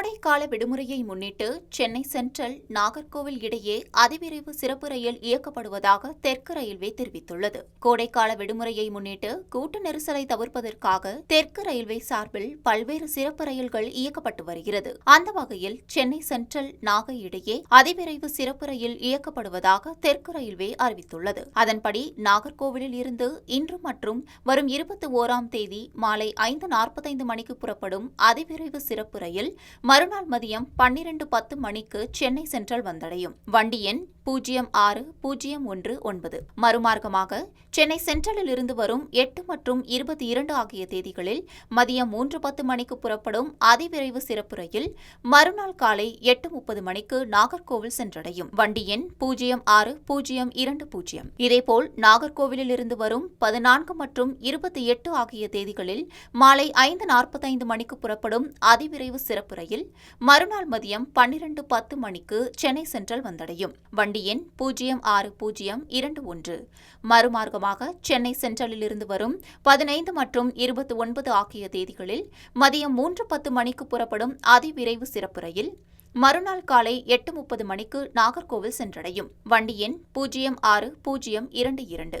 கோடைக்கால விடுமுறையை முன்னிட்டு சென்னை சென்ட்ரல் நாகர்கோவில் இடையே அதிவிரைவு சிறப்பு ரயில் இயக்கப்படுவதாக தெற்கு ரயில்வே தெரிவித்துள்ளது. கோடைக்கால விடுமுறையை முன்னிட்டு கூட்ட நெரிசலை தவிர்ப்பதற்காக தெற்கு ரயில்வே சார்பில் பல்வேறு சிறப்பு ரயில்கள் இயக்கப்பட்டு வருகிறது. அந்த வகையில் சென்னை சென்ட்ரல் நாகை இடையே அதிவிரைவு சிறப்பு ரயில் இயக்கப்படுவதாக தெற்கு ரயில்வே அறிவித்துள்ளது. அதன்படி நாகர்கோவிலில் இருந்து இன்று மற்றும் வரும் இருபத்தி ஓராம் தேதி மாலை ஐந்து நாற்பத்தைந்து மணிக்கு புறப்படும் அதிவிரைவு சிறப்பு ரயில் மறுநாள் மதியம் பன்னிரண்டு பத்து மணிக்கு சென்னை சென்ட்ரல் வந்தடையும். வண்டி எண் பூஜ்ஜியம் ஆறு பூஜ்ஜியம் ஒன்று ஒன்பது. மறுமார்க்கமாக சென்னை சென்ட்ரலில் இருந்து வரும் எட்டு மற்றும் இருபத்தி இரண்டு ஆகிய தேதிகளில் மதியம் மூன்று பத்து மணிக்கு புறப்படும் அதிவிரைவு சிறப்பு ரயில் மறுநாள் காலை எட்டு முப்பது மணிக்கு நாகர்கோவில் சென்றடையும். வண்டி எண் பூஜ்ஜியம் ஆறு பூஜ்ஜியம் இரண்டு பூஜ்ஜியம் இதேபோல் நாகர்கோவிலில் இருந்து வரும் பதினான்கு மற்றும் இருபத்தி எட்டு ஆகிய தேதிகளில் மாலை ஐந்து நாற்பத்தைந்து மணிக்கு புறப்படும் அதிவிரைவு சிறப்பு ரயில் மறுநாள் மதியம் பன்னிரண்டு பத்து மணிக்கு சென்னை சென்ட்ரல் வந்தடையும். வண்டி எண் பூஜ்ஜியம் ஆறு பூஜ்ஜியம் இரண்டு ஒன்று. மறுமார்க்கமாக சென்னை சென்ட்ரலிலிருந்து வரும் பதினைந்து மற்றும் இருபத்தி ஒன்பது ஆகிய தேதிகளில் மதியம் மூன்று பத்து மணிக்கு புறப்படும் அதிவிரைவு சிறப்பு ரயில் மறுநாள் காலை எட்டு முப்பது மணிக்கு நாகர்கோவில் சென்றடையும். வண்டி எண் பூஜ்ஜியம் ஆறு பூஜ்ஜியம் இரண்டு இரண்டு.